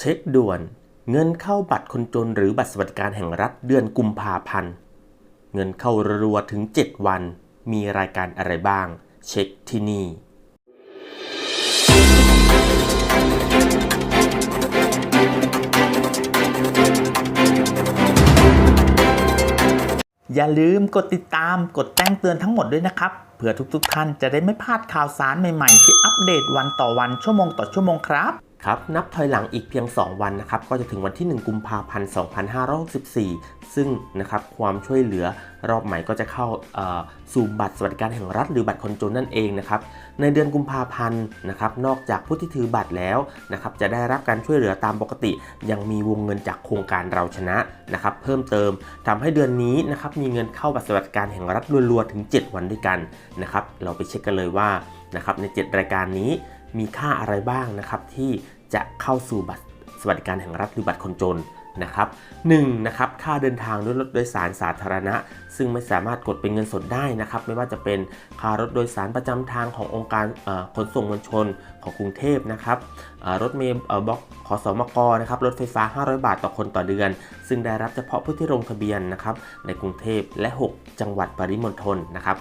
เช็คด่วน เงินเข้าบัตรคนจนหรือบัตรสวัสดิการแห่งรัฐเดือนกุมภาพันธ์ เงินเข้ารัวถึง 7 วัน มีรายการอะไรบ้าง เช็คที่นี่อย่าลืมกดติดตามกดแจ้งเตือนทั้งหมดด้วยนะครับ เพื่อทุกๆท่านจะได้ไม่พลาดข่าวสารใหม่ๆ ที่อัปเดตวันต่อวันชั่วโมงต่อชั่วโมงครับ ครับนับถอยหลังอีกเพียง 2 วันนะครับก็จะถึงวันที่ 1 กุมภาพันธ์ 2564 ซึ่งนะครับความช่วยเหลือรอบใหม่ก็จะเข้าสู่บัตรสวัสดิการแห่งรัฐ หรือบัตรคนจนนั่นเองนะครับในเดือนกุมภาพันธ์นะครับนอกจากผู้ที่ถือบัตรแล้วนะครับจะได้รับการช่วยเหลือตามปกติ ยังมีวงเงินจากโครงการเราชนะนะครับเพิ่มเติมทำให้เดือนนี้นะครับมีเงินเข้าบัตรสวัสดิการแห่งรัฐรัวๆถึง 7 วันด้วยกันนะครับเราไปเช็คกันเลยว่านะครับใน 7 รายการนี้มีค่าอะไรบ้างนะครับที่ จะเข้าสู่บัตรสวัสดิการแห่งรัฐหรือบัตรคนจนนะครับหนึ่งนะครับค่าเดินทางด้วยรถโดยสารสาธารณะ ซึ่งไม่สามารถกดเป็นเงินสดได้นะครับ ไม่ว่าจะเป็นค่ารถโดยสารประจำทางขององค์การขนส่งมวลชนของกรุงเทพนะครับ รถเมล์บล็อกขอสมกนะครับรถไฟฟ้า 500 บาทต่อคนต่อเดือน ซึ่งได้รับเฉพาะผู้ที่ลงทะเบียนนะครับในกรุงเทพและ 6 จังหวัดปริมณฑลนะครับ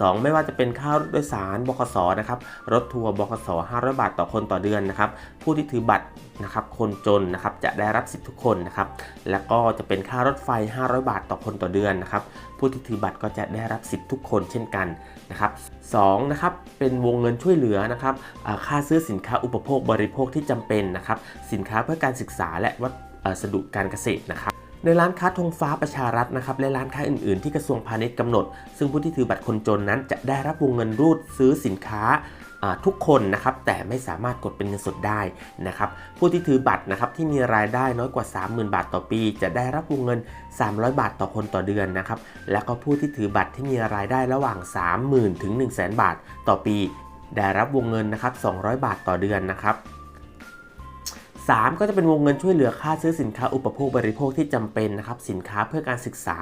สองไม่ว่าจะเป็นค่ารถโดยสารบขสนะครับรถทัวร์บขส500 บาทต่อคนต่อเดือนนะครับผู้ที่ถือบัตรนะครับคนจนนะครับจะได้รับสิทธิ์ทุกคนนะครับแล้วก็จะเป็นค่ารถไฟ 500 บาทต่อคนต่อเดือนนะครับผู้ที่ถือบัตรก็จะได้รับสิทธิ์ทุกคนเช่นกันนะครับสองนะครับเป็นวงเงินช่วยเหลือนะครับค่าซื้อสินค้าอุปโภคบริโภคที่จำเป็นนะครับ สินค้าเพื่อการศึกษาและวัสดุการเกษตรนะครับในร้านค้าธงฟ้าประชารัฐนะครับและร้านค้าอื่นๆ ที่กระทรวงพาณิชย์กำหนด ซึ่งผู้ที่ถือบัตรคนจนนั้นจะได้รับวงเงินรูดซื้อสินค้าทุกคนนะครับแต่ไม่สามารถกดเป็นเงินสดได้นะครับผู้ที่ถือบัตรนะครับที่มีรายได้น้อยกว่า 30,000 บาทต่อปี จะได้รับวงเงิน 300 บาทต่อคนต่อเดือนนะครับและก็ผู้ที่ถือบัตรที่มีรายได้ระหว่าง 30,000 ถึง 1,000 0 บาทต่อปี ได้รับวงเงินนะครับ200 บาทต่อเดือนนะครับ 3 ก็จะเป็นวงเงินช่วยเหลือค่าซื้อสินค้าอุปโภคบริโภคที่จำเป็นนะครับสินค้าเพื่อการศึกษา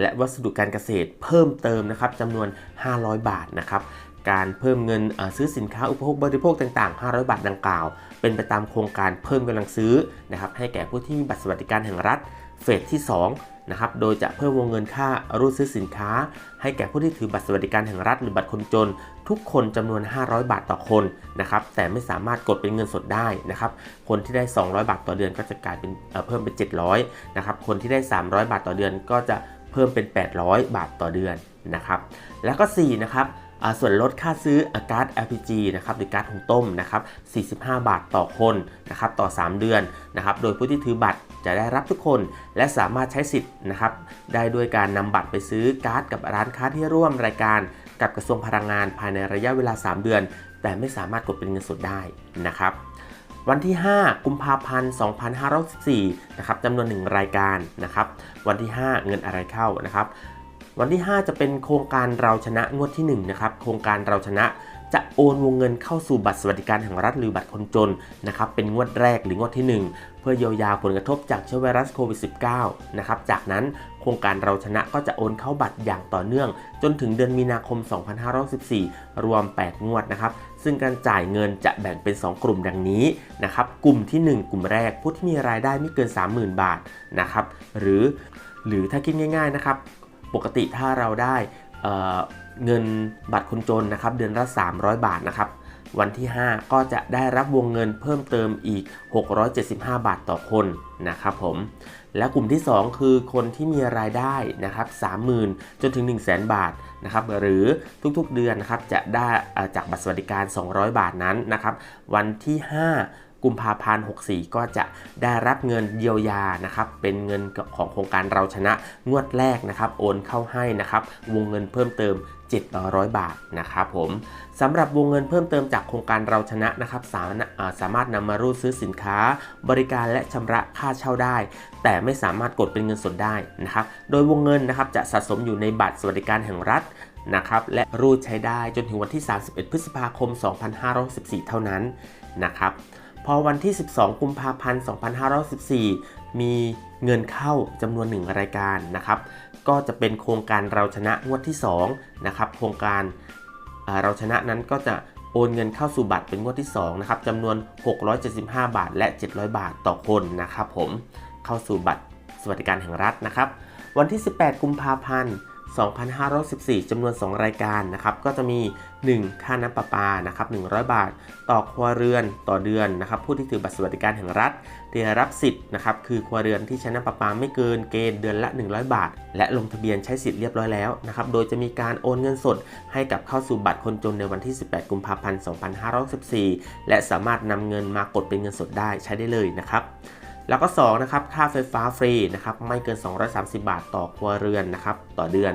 และวัสดุการเกษตรเพิ่มเติมนะครับจำนวน 500 บาทนะครับการเพิ่มเงินซื้อสินค้าอุปโภคบริโภคต่างๆ 500 บาทดังกล่าว เป็นไปตามโครงการเพิ่มกำลังซื้อนะครับให้แก่ผู้ที่มีบัตรสวัสดิการแห่งรัฐ เฟสที่2นะครับ โดยจะเพิ่มวงเงินค่ารูดซื้อสินค้า ให้แก่ผู้ที่ถือบัตรสวัสดิการแห่งรัฐหรือบัตรคนจน ทุกคนจำนวน 500 บาทต่อคนนะครับ แต่ไม่สามารถกดเป็นเงินสดได้นะครับ คนที่ได้ 200 บาทต่อเดือนก็จะกลายเป็นเเพิ่มเป็น 700นะครับ คนที่ได้ 300 บาทต่อเดือนก็จะเพิ่มเป็น 800 บาทต่อเดือนนะครับ แล้วก็4นะครับ ส่วนลดค่าซื้ออาการ์ด LPG นะครับหรือการ์ดหุงต้มนะครับ45 บาทต่อคนนะครับต่อ 3 เดือนนะครับโดยผู้ที่ถือบัตรจะได้รับทุกคนและสามารถใช้สิทธิ์นะครับได้ด้วยการนำบัตรไปซื้อการ์ดกับร้านค้าที่ร่วมรายการกับกระทรวงพลังงานภายในระยะเวลา 3 เดือน แต่ไม่สามารถกดเป็นเงินสดได้นะครับวันที่ 5 กุมภาพันธ์ 2564นะครับจำนวน 1 รายการนะครับ วันที่ 5 เงินอะไรเข้านะครับ วันที่ 5 จะเป็นโครงการเราชนะงวดที่1นะครับโครงการเราชนะจะโอนวงเงินเข้าสู่บัตรสวัสดิการแห่งรัฐหรือบัตรคนจนนะครับเป็นงวดแรกหรืองวดที่ 1 เพื่อเยียวยาผลกระทบจากเชื้อไวรัสโควิด -19 นะครับจากนั้นโครงการเราชนะก็จะโอนเข้าบัตรอย่างต่อเนื่อง จนถึงเดือนมีนาคม 2564 รวม 8 งวดนะครับซึ่งการจ่ายเงินจะแบ่งเป็น 2 กลุ่มดังนี้นะครับกลุ่มที่ 1 กลุ่มแรกผู้ที่มีรายได้ไม่เกิน 30,000 บาทนะครับหรือหรือถ้าคิดง่ายๆนะครับ ปกติถ้าเราได้เเงินบัตรคนจนนะครับเดือนละ 300 บาทนะครับวันที่ 5 ก็จะได้รับวงเงินเพิ่มเติมอีก 675 บาทต่อคนนะครับผม และกลุ่มที่ 2 คือคนที่มีรายได้นะครับ 30,000 จนถึง 1 0 0 0 0แบาทนะครับหรือทุกๆเดือนนะครับจะได้อ่อจากบัตรสวัสดิการ 200 บาทนั้นนะครับ วันที่ 5 กุมภาพันธ์ 64 ก็จะได้รับเงินเยียวยานะครับ เป็นเงินของโครงการเราชนะงวดแรกนะครับ โอนเข้าให้นะครับ วงเงินเพิ่มเติม 700 บาทนะครับผมสำหรับวงเงินเพิ่มเติมจากโครงการเราชนะนะครับสามารถสามารถนำมารูดซื้อสินค้า บริการและชำระค่าเช่าได้ แต่ไม่สามารถกดเป็นเงินสดได้นะครับ โดยวงเงินนะครับจะสะสมอยู่ในบัตรสวัสดิการแห่งรัฐนะครับและรูดใช้ได้จนถึงวันที่ 31 พฤษภาคม 2564เท่านั้นนะครับ พอวันที่ 12 กุมภาพันธ์ 2514 มีเงินเข้าจำนวน1รายการนะครับ ก็จะเป็นโครงการเราชนะงวดที่2นะครับ โครงการเราชนะนั้นก็จะโอนเงินเข้าสู่บัตรเป็นงวดที่2นะครับจำนวน 675 บาท และ 700 บาทต่อคนนะครับผม เข้าสู่บัตรสวัสดิการแห่งรัฐนะครับ วันที่ 18 กุมภาพันธ์ 2514จำนวน 2 รายการนะครับ ก็จะมี 1 ค่าน้ำประปานะครับ100 บาท ต่อครัวเรือนต่อเดือนนะครับ ผู้ที่ถือบัตรสวัสดิการแห่งรัฐได้รับสิทธิ์นะครับ คือครัวเรือนที่ใช้น้ำประปาไม่เกินเกณฑ์เดือนละ 100 บาท และลงทะเบียนใช้สิทธิ์เรียบร้อยแล้วนะครับ โดยจะมีการโอนเงินสดให้กับเข้าสู่บัตรคนจนในวันที่ 18 กุมภาพันธ์ 2514 และสามารถนำเงินมากดเป็นเงินสดได้ใช้ได้เลยนะครับ แล้วก็2นะครับค่าไฟฟ้าฟรีนะครับไม่เกิน 230 บาทต่อครัวเรือนนะครับต่อเดือน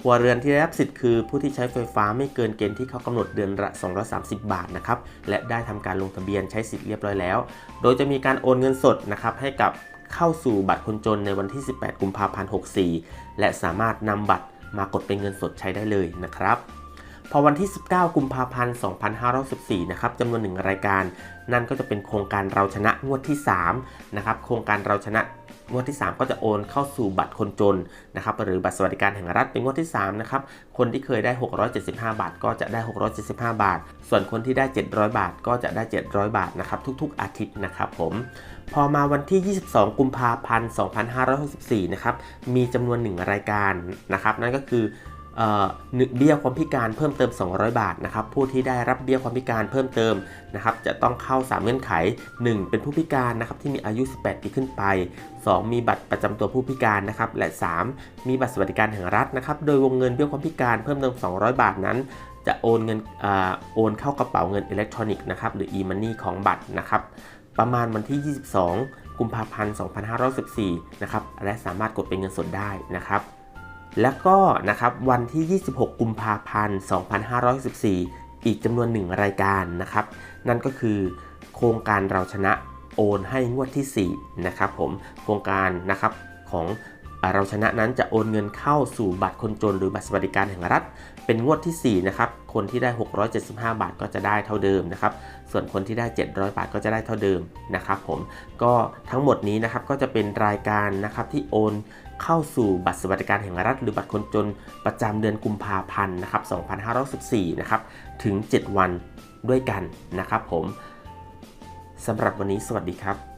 ครัวเรือนที่ได้รับสิทธิ์คือผู้ที่ใช้ไฟฟ้าไม่เกินเกณฑ์ที่เขากำหนดเดือนละ230 บาทนะครับและได้ทำการลงทะเบียนใช้สิทธิ์เรียบร้อยแล้ว โดยจะมีการโอนเงินสดนะครับให้กับเข้าสู่บัตรคนจนในวันที่ 18 กุมภาพันธ์ 64 และสามารถนำบัตรมากดเป็นเงินสดใช้ได้เลยนะครับ พอวันที่ 19 กุมภาพันธ์ 2514 นะครับจำนวนหนึ่งรายการ นั่นก็จะเป็นโครงการเราชนะงวดที่3นะครับโครงการเราชนะงวดที่ 3 ก็จะโอนเข้าสู่บัตรคนจนนะครับหรือบัตรสวัสดิการแห่งรัฐเป็นงวดที่3นะครับคนที่เคยได้ 675 บาท ก็จะได้ 675 บาท ส่วนคนที่ได้ 700 บาท ก็จะได้ 700 บาทนะครับทุกๆ อาทิตย์นะครับผมพอมาวันที่ 22 กุมภาพันธ์ 2564 นะครับมีจำนวน 1 รายการนะครับนั่นก็คือ เอ่อหนึ่งเบี้ยความพิการเพิ่มเติม 200 บาทนะครับผู้ที่ได้รับเบี้ยความพิการเพิ่มเติมนะครับจะต้องเข้า 3 เงื่อนไข 1. เป็นผู้พิการนะครับที่มีอายุ 18 ปีขึ้นไป 2. มีบัตรประจำตัวผู้พิการนะครับและ 3. มีบัตรสวัสดิการแห่งรัฐนะครับโดยวงเงินเบี้ยความพิการเพิ่มเติม 200 บาทนั้น จะโอนเงินอโอนเข้ากระเป๋าเงินอิเล็กทรอนิกส์นะครับหรือ e-money ของบัตรนะครับประมาณวันที่ 22 กุมภาพันธ์ 2514นะครับและสามารถกดเป็นเงินสดได้นะครับ แล้วก็นะครับวันที่ 26 กุมภาพันธ์ 2514 อีกจำนวนหนึ่งรายการนะครับ นั่นก็คือโครงการเราชนะโอนให้งวดที่ 4 นะครับผมโครงการนะครับของเราชนะนั้นจะโอนเงินเข้าสู่บัตรคนจนหรือบัตรสวัสดิการแห่งรัฐ เป็นงวดที่ 4 นะครับ คนที่ได้ 675 บาทก็จะได้เท่าเดิมนะครับ ส่วนคนที่ได้ 700 บาทก็จะได้เท่าเดิมนะครับผม ก็ทั้งหมดนี้นะครับก็จะเป็นรายการนะครับที่โอนเข้าสู่บัตรสวัสดิการแห่งรัฐ หรือบัตรคนจนประจำเดือนกุมภาพันธ์นะครับ 2514นะครับ ถึง 7 วันด้วยกันนะครับผม สำหรับวันนี้สวัสดีครับ